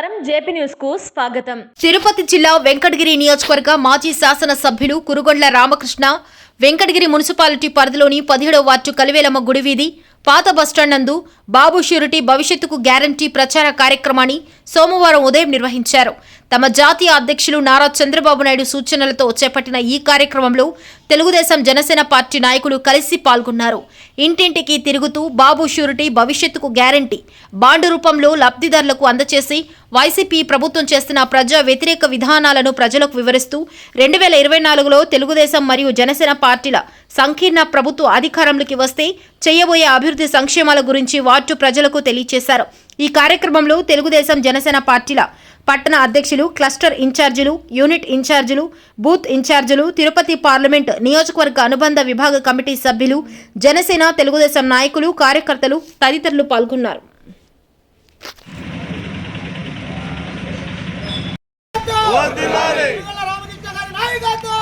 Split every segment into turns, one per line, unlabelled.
నమస్కారం. జేపీ న్యూస్కు స్వాగతం.
తిరుపతి జిల్లా వెంకటగిరి నియోజకవర్గ మాజీ శాసన సభ్యులు కురుగొండ్ల రామకృష్ణ వెంకటగిరి మున్సిపాలిటీ పరిధిలోని పదిహేడవ వార్డు కలివేలమ్మ గుడి వీధి పాత బస్టాండ్ నందు బాబు షూరిటీ భవిష్యత్తుకు గ్యారంటీ ప్రచార కార్యక్రమాన్ని సోమవారం ఉదయం నిర్వహించారు. తమ జాతీయ అధ్యక్షులు నారా చంద్రబాబు నాయుడు సూచనలతో చేపట్టిన ఈ కార్యక్రమంలో తెలుగుదేశం జనసేన పార్టీ నాయకులు కలిసి పాల్గొన్నారు. ఇంటింటికి తిరుగుతూ బాబు షూరిటీ భవిష్యత్తుకు గ్యారంటీ బాండు రూపంలో లబ్ధిదారులకు అందచేసి వైసీపీ ప్రభుత్వం చేస్తున్న ప్రజా వ్యతిరేక విధానాలను ప్రజలకు వివరిస్తూ రెండు వేల ఇరవై నాలుగులో తెలుగుదేశం మరియు జనసేన పార్టీల సంకీర్ణ ప్రభుత్వ అధికారంలోకి వస్తే చేయబోయే అభివృద్ధి సంక్షేమాల గురించి వార్డు ప్రజలకు తెలియజేశారు ఈ కార్యక్రమంలో తెలుగుదేశం జనసేన పార్టీల పట్టణ అధ్యక్షులు క్లస్టర్ ఇన్ఛార్జీలు యూనిట్ ఇన్ఛార్జీలు బూత్ ఇన్ఛార్జీలు తిరుపతి పార్లమెంట్ నియోజకవర్గ అనుబంధ విభాగ కమిటీ సభ్యులు జనసేన తెలుగుదేశం నాయకులు కార్యకర్తలు తదితరులు పాల్గొన్నారు.
వర్ధిల్లాలి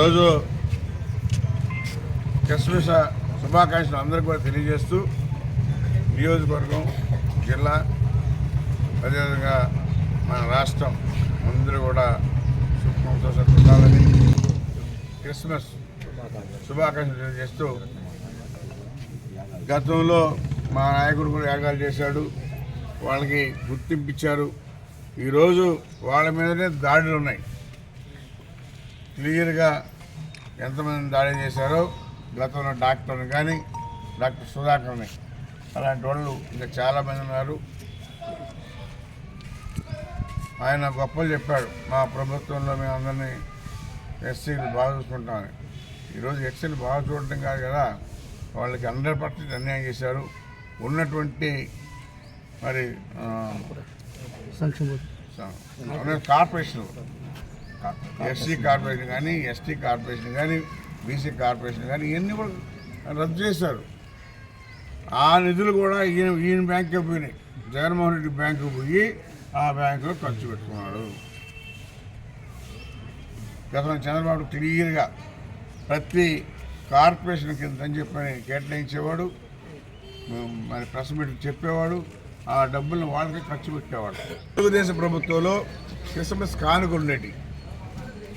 ఈరోజు క్రిస్మస్ శుభాకాంక్షలు అందరికీ కూడా తెలియజేస్తూ నియోజకవర్గం జిల్లా అదేవిధంగా మన రాష్ట్రం అందరూ కూడా సుఖంతో ఉండాలని క్రిస్మస్ శుభాకాంక్షలు తెలియజేస్తూ గతంలో మా నాయకుడు కూడా యాగాలు చేశాడు. వాళ్ళకి గుర్తింపు ఇచ్చారు. ఈరోజు వాళ్ళ మీదనే దాడులు ఉన్నాయి క్లియర్గా ఎంతమంది దాడి చేశారో గతంలో డాక్టర్ని కానీ డాక్టర్ సుధాకర్ని అలాంటి వాళ్ళు ఇంకా చాలామంది ఉన్నారు. ఆయన గొప్పలు చెప్పాడు మా ప్రభుత్వంలో మేము అందరినీ ఎస్సీలు బాగా చూసుకుంటామని. ఈరోజు ఎస్సీలు బాగా చూడటం కాదు కదా వాళ్ళకి హండ్రెడ్ పర్సెంట్ అన్యాయం చేశారు. ఉన్నటువంటి మరి కార్పొరేషన్. ఎస్సీ కార్పొరేషన్ కానీ ఎస్టీ కార్పొరేషన్ కానీ బీసీ కార్పొరేషన్ కానీ ఇవన్నీ కూడా రద్దు చేశారు. ఆ నిధులు కూడా ఈయన ఈయన బ్యాంకుకి పోయినాయి. జగన్మోహన్ రెడ్డి బ్యాంకుకి పోయి ఆ బ్యాంకులో ఖర్చు పెట్టుకున్నాడు. గతంలో చంద్రబాబు క్లియర్గా ప్రతి కార్పొరేషన్ కింద అని చెప్పని కేటాయించేవాడు మరి ప్రెస్ మీట్ చెప్పేవాడు ఆ డబ్బులను వాళ్ళకే ఖర్చు పెట్టేవాడు. తెలుగుదేశం ప్రభుత్వంలో క్రిస్మస్ కానుకలు ఉండేవి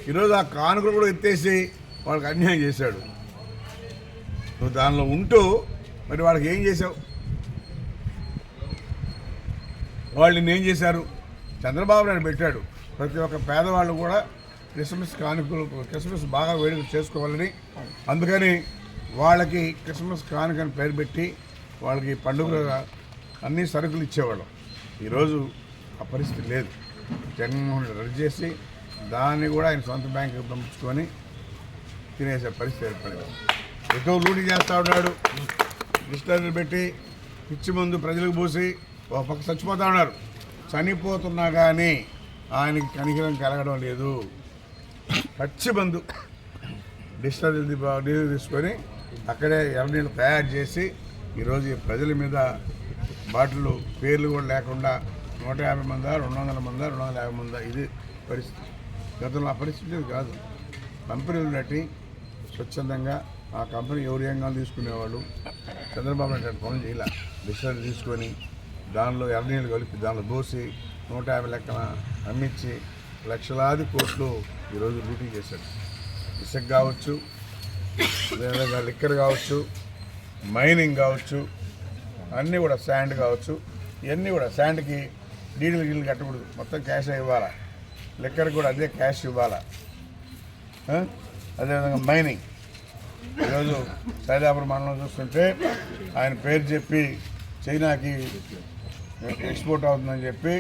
ఈరోజు ఆ కానుకలు కూడా ఎత్తేసి వాళ్ళకి అన్యాయం చేశాడు. నువ్వు దానిలో ఉంటూ మరి వాళ్ళకి ఏం చేశావు వాళ్ళు నిన్ను ఏం చేశారు? చంద్రబాబు నాయుడు పెట్టాడు. ప్రతి ఒక్క పేదవాళ్ళు కూడా క్రిస్మస్ కానుకలు క్రిస్మస్ బాగా వేడుక చేసుకోవాలని. అందుకని వాళ్ళకి క్రిస్మస్ కానుక అని పేరు పెట్టి వాళ్ళకి పండుగ అన్ని సరుకులు ఇచ్చేవాళ్ళం. ఈరోజు ఆ పరిస్థితి లేదు. జగన్మోహన్ రెడ్డి రద్దు చేసి దాన్ని కూడా ఆయన సొంత బ్యాంకుకి పంపించుకొని తినేసే పరిస్థితి ఏర్పడింది. ఎక్కువ లూటీ చేస్తూ ఉన్నాడు. డిస్టర్బ్ పెట్టి పిచ్చి మందు ప్రజలకు పోసి ఒక పక్క చచ్చిపోతూ ఉన్నారు. చనిపోతున్నా కానీ ఆయనకి కనికరం కలగడం లేదు. పచ్చి బంధు డిస్టర్ నీళ్ళు తీసుకొని అక్కడే ఎర్రనీళ్ళు తయారు చేసి ఈరోజు ఈ ప్రజల మీద బాటిల్ పేర్లు కూడా లేకుండా నూట యాభై మందా రెండు వందల మందా రెండు వందల యాభై మందా ఇది పరిస్థితి. గతంలో ఆ పరిస్థితి కాదు. కంపెనీలు నటి స్వచ్ఛందంగా ఆ కంపెనీ ఎవరి యంగాలు తీసుకునేవాళ్ళు? చంద్రబాబు నాయుడు గారు ఫోన్ చేయాల. డిస్టర్బ్ తీసుకొని దానిలో ఎర్రనీళ్ళు కలిపి దానిలో దోసి నూట యాభై లెక్కన అమ్మించి లక్షలాది కోట్లు ఈరోజు లూటీ చేశాడు ఇసుక కావచ్చు లేదా లిక్కర్ కావచ్చు మైనింగ్ కావచ్చు అన్నీ కూడా శాండ్ కావచ్చు ఇవన్నీ కూడా శాండ్కి డీజిల్ గిల్లు కట్టకూడదు. మొత్తం క్యాష్ ఇవ్వాలా? లిక్కర్ కూడా అదే క్యాష్ ఇవ్వాలా? అదేవిధంగా మైనింగ్ ఈరోజు సైదాపురం మండలం చూస్తుంటే ఆయన పేరు చెప్పి చైనాకి ఎక్స్పోర్ట్ అవుతుందని చెప్పి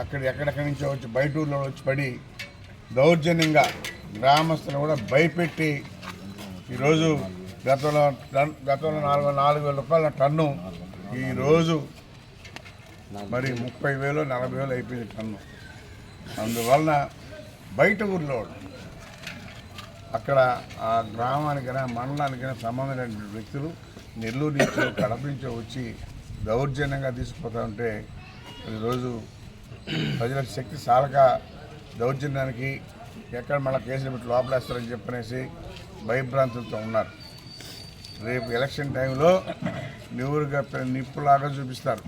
అక్కడ ఎక్కడెక్కడి నుంచో వచ్చి బయట ఊళ్ళో వచ్చి పడి దౌర్జన్యంగా గ్రామస్తులు కూడా భయపెట్టి ఈరోజు గతంలో టన్ గతంలో నాలుగు నాలుగు వేల రూపాయల టన్ను ఈరోజు మరి ముప్పై వేలు నలభై వేలు అయిపోయింది టన్ను. అందువలన బయట ఊర్లో అక్కడ ఆ గ్రామానికైనా మండలానికైనా సంబంధమైన వ్యక్తులు నెల్లూరు నుంచి కడప నుంచి వచ్చి దౌర్జన్యంగా తీసుకుపోతా ఉంటే ఈరోజు ప్రజలకు శక్తి సాలక దౌర్జన్యానికి ఎక్కడ మళ్ళీ కేసులు పెట్టి లోపలేస్తారని చెప్పనేసి భయభ్రాంతులతో ఉన్నారు. రేపు ఎలక్షన్ టైంలో నివురుగా నిప్పులాగా చూపిస్తారు.